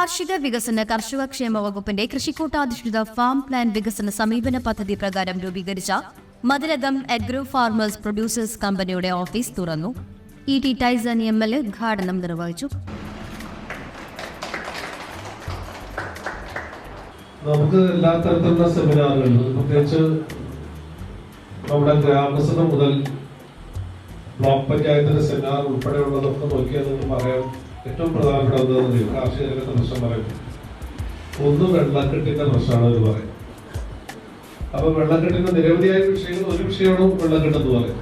കാർഷിക വികസന കർഷക ക്ഷേമ വകുപ്പിന്റെ കൃഷിക്കൂട്ടാധിഷ്ഠിത ഫാം പ്ലാൻ വികസന സമീപന പദ്ധതി പ്രകാരം രൂപീകരിച്ച മധുരകം അഗ്രോ ഫാർമേഴ്സ് പ്രൊഡ്യൂസേഴ്സ് കമ്പനിയുടെ ഓഫീസ് തുറന്നു. E T Taison M L A ഉദ്ഘാടനം നിർവഹിച്ചു. നമുക്ക് എല്ലാ തരത്തിലുള്ള സെമിനാറുകളിലും പ്രത്യേകിച്ച് നമ്മുടെ ഗ്രാമസഭ മുതൽ ബ്ലോക്ക് പഞ്ചായത്തിന്റെ സെമിനാർ ഉൾപ്പെടെയുള്ളതൊക്കെ നോക്കിയാൽ നമുക്ക് പറയാം. ഏറ്റവും പ്രധാനപ്പെട്ട ഒന്ന് കാർഷിക രംഗത്തെ പ്രശ്നം പറയും. ഒന്ന് വെള്ളക്കെട്ടിന്റെ പ്രശ്നമാണ് അവർ പറയും. അപ്പൊ വെള്ളക്കെട്ടിന്റെ നിരവധിയായ വിഷയങ്ങൾ ഒരു വിഷയമാണ് വെള്ളക്കെട്ട് എന്ന് പറയും.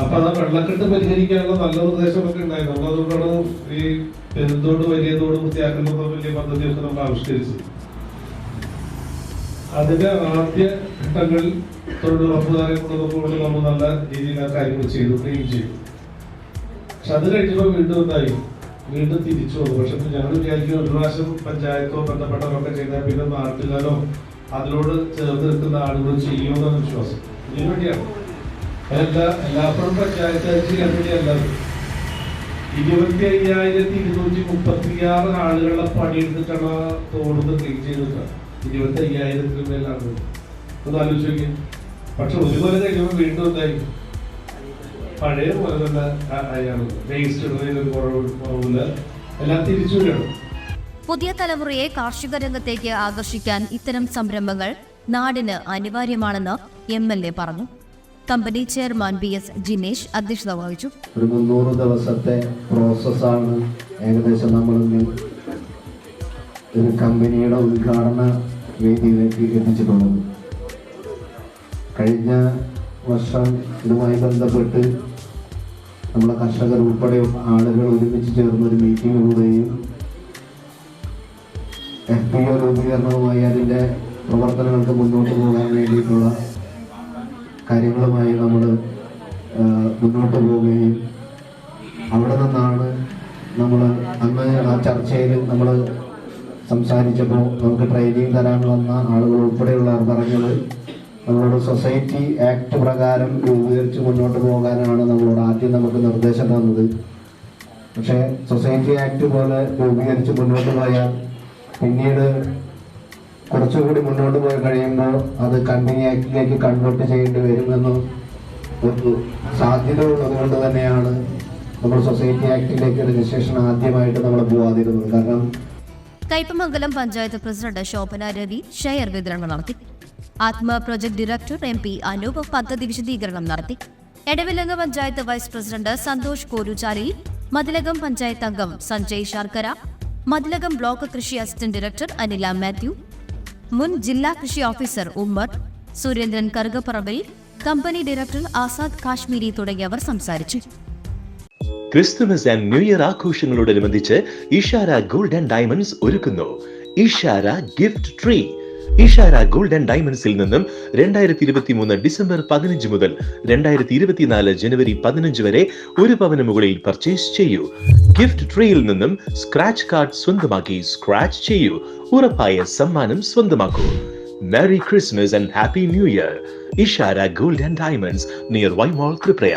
അപ്പൊ ആ വെള്ളക്കെട്ട് പരിഹരിക്കാനുള്ള നല്ല നിർദ്ദേശമൊക്കെ ഉണ്ടായി നമ്മളതുകൊണ്ടാണ് ഈ പെരുന്തോട് വലിയ തോട് വൃത്തിയാക്കുന്ന വലിയ പദ്ധതിയൊക്കെ നമ്മൾ ആവിഷ്കരിച്ചത്. അതിന്റെ ആദ്യ ഘട്ടങ്ങളിൽ തൊഴിലുറപ്പുകാരെ കൊണ്ടുകൊണ്ട് നമ്മൾ നല്ല രീതിയിൽ ആ കാര്യങ്ങൾ ചെയ്തു ചെയ്തു. പക്ഷെ അത് കഴിഞ്ഞപ്പോൾ വീണ്ടും എന്തായി? വീണ്ടും തിരിച്ചു വന്നു. പക്ഷെ ഞങ്ങൾ വിചാരിക്കും ഒരു പ്രാവശ്യം പഞ്ചായത്തോ ബന്ധപ്പെട്ടവരൊക്കെ ചെയ്താൽ പിന്നെ നാട്ടുകാരോ അതിനോട് ചേർന്ന് നിൽക്കുന്ന ആളുകൾ ചെയ്യുമെന്നാണ് വിശ്വാസം. ഇതിനു വേണ്ടിയാണ്. എല്ലാ എല്ലാപ്പുറം പഞ്ചായത്ത് ചെയ്യാൻ വേണ്ടിയല്ല. ഇരുപത്തി അയ്യായിരത്തി ഇരുന്നൂറ്റി മുപ്പത്തി ആറ് ആളുകളെ പണിയെടുത്തിട്ടാണ് ആ തോടുന്ന് ക്ലീൻ ചെയ്തിട്ട് ഇരുപത്തി അയ്യായിരത്തിന് മേലാണ് ഒന്ന് ആലോചിച്ചു നോക്കി പക്ഷെ ഒരു കൊല്ലം കഴിയുമ്പോൾ വീണ്ടും എന്തായി? പഴയ പോലെ തന്നെ ആയാണ് വേസ്റ്റ് കുറവില്ല എല്ലാം തിരിച്ചു വരണം പുതിയ തലമുറയെ കാർഷിക രംഗത്തേക്ക് ആകർഷിക്കാൻ ഇത്തരം സംരംഭങ്ങൾ നാടിന് അനിവാര്യമാണെന്ന് എം എൽ എ പറഞ്ഞു. Company chairman B S Jinesh അധ്യക്ഷത വഹിച്ചു. ഒരു മുന്നൂറ് ദിവസത്തെ പ്രോസസ്സാണ് ഏകദേശം നമ്മൾ ഒരു കമ്പനിയുടെ ഉദ്ഘാടന വേദിയിലേക്ക് എത്തിച്ചിട്ടുള്ളത്. കഴിഞ്ഞ വർഷം ഇതുമായി ബന്ധപ്പെട്ട് നമ്മളെ കർഷകർ ഉൾപ്പെടെ ആളുകൾ ഒരുമിച്ച് ചേർന്ന ഒരു മീറ്റിങ്ങിലൂടെയും എഫ് പി ഒ രൂപീകരണവുമായി അതിന്റെ പ്രവർത്തനങ്ങൾക്ക് മുന്നോട്ട് പോകാൻ വേണ്ടിയിട്ടുള്ള കാര്യങ്ങളുമായി നമ്മൾ മുന്നോട്ട് പോവുകയും അവിടെ നിന്നാണ് നമ്മൾ അന്ന് ആ ചർച്ചയിൽ നമ്മൾ സംസാരിച്ചപ്പോൾ നമുക്ക് ട്രെയിനിങ് തരാൻ വന്ന ആളുകൾ ഉൾപ്പെടെയുള്ളവർ പറഞ്ഞത് നമ്മളോട് സൊസൈറ്റി ആക്ട് പ്രകാരം രൂപീകരിച്ച് മുന്നോട്ട് പോകാനാണ് നമ്മളോട് ആദ്യം നമുക്ക് നിർദ്ദേശം തന്നത്. പക്ഷേ സൊസൈറ്റി ആക്ട് പോലെ രൂപീകരിച്ച് മുന്നോട്ട് പോയാൽ പിന്നീട് കുറച്ചുകൂടി മുന്നോട്ട് പോയി കഴിയുമ്പോൾ അത് കമ്പനി ആക്ടിലേക്ക് കൺവേർട്ട് ചെയ്യേണ്ടി വരുമെന്ന് ഒരു സാധ്യത ഉള്ളതുകൊണ്ട് തന്നെയാണ് നമ്മൾ സൊസൈറ്റി ആക്ടിലേക്ക് രജിസ്ട്രേഷൻ ആദ്യമായിട്ട് നമ്മൾ പോവാതിരുന്നത്. കാരണം കയ്പമംഗലം പഞ്ചായത്ത് പ്രസിഡന്റ് ശോഭന രവി ഷെയർ വിതരണം നടത്തി. Atma project director M P Anoop പദ്ധതി വിശദീകരണം നടത്തി. എടവിലങ്ങ് പഞ്ചായത്ത് വൈസ് പ്രസിഡന്റ് സന്തോഷ് കോരുചാലി മതിലകം പഞ്ചായത്ത് അംഗം സഞ്ജയ് ശർക്കര മതിലകം ബ്ലോക്ക് കൃഷി അസിസ്റ്റന്റ് ഡയറക്ടർ അനില മാത്യു മുൻ ജില്ലാ കൃഷി officer Ummer Surendran Karukapparambil company director Azad Kashmiri തുടങ്ങിയവർ സംസാരിച്ചു. ക്രിസ്തുമസ് ആൻഡ് ന്യൂ ഇയർ ആഘോഷങ്ങളോടനുബന്ധിച്ച് ഇഷാര ഗോൾഡ് ആൻഡ് ഡയമണ്ട്സ് ഒരുക്കുന്നു. Ishara gift tree. Ishara gold and ഡയമണ്ട്സിൽ നിന്നും രണ്ടായിരത്തി ഇരുപത്തി മൂന്ന് ഡിസംബർ പതിനഞ്ച് മുതൽ രണ്ടായിരത്തി ഇരുപത്തിനാല് ജനുവരി പതിനഞ്ച് വരെ ഒരു പവന് മുകളിൽ പർച്ചേസ് ചെയ്യൂ. ഗിഫ്റ്റ് ട്രീയിൽ നിന്നും സ്ക്രാച്ച് കാർഡ് സ്വന്തമാക്കി സ്ക്രാച്ച് ചെയ്യൂ. ഉറപ്പായ സമ്മാനം സ്വന്തമാക്കൂ. Merry Christmas and happy new year. Ishara gold and diamonds near Vaimol Triprayar